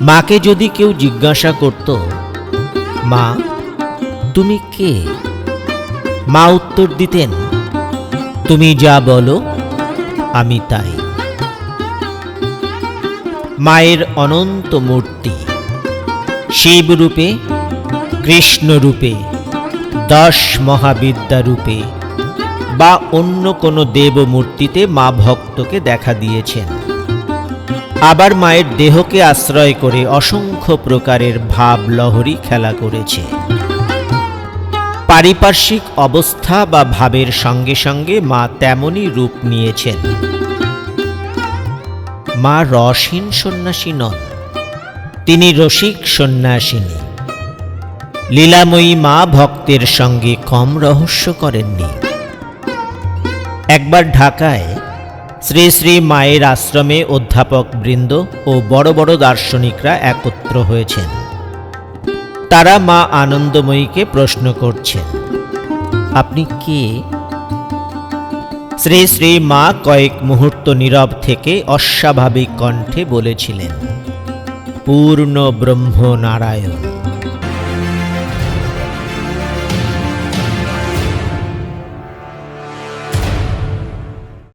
মাকে যদি কেউ জিজ্ঞাসা করত, মা, তুমি কে? মা উত্তর দিতেন, তুমি যা বলো, আমি তাই। মায়ের অনন্ত মূর্তি, শিব রূপে, কৃষ্ণ রূপে দশ মহাবিদ্যা রূপে বা অন্য কোনো দেব মূর্তিতে মা ভক্তকে দেখা দিয়েছেন। আবার মায়ের দেহকে আশ্রয় করে অসংখ্য প্রকারের ভাব লহরী খেলা করেছে। পারিপার্শ্বিক অবস্থা বা ভাবের সঙ্গে সঙ্গে মা তেমনই রূপ নিয়েছেন। মা রসহীন সন্ন্যাসী নন, তিনি রসিক সন্ন্যাসিনী। লীলাময়ী মা ভক্তের সঙ্গে কম রহস্য করেননি। একবার ঢাকায় শ্রী শ্রী মায়ের আশ্রমে অধ্যাপক বৃন্দ ও বড় বড় দার্শনিকরা একত্র হয়েছেন। তারা মা আনন্দময়ীকে প্রশ্ন করছেন, আপনি কে? শ্রী শ্রী মা কয়েক মুহূর্ত নীরব থেকে অস্বাভাবিক কণ্ঠে বলেছিলেন, পূর্ণ ব্রহ্ম নারায়ণ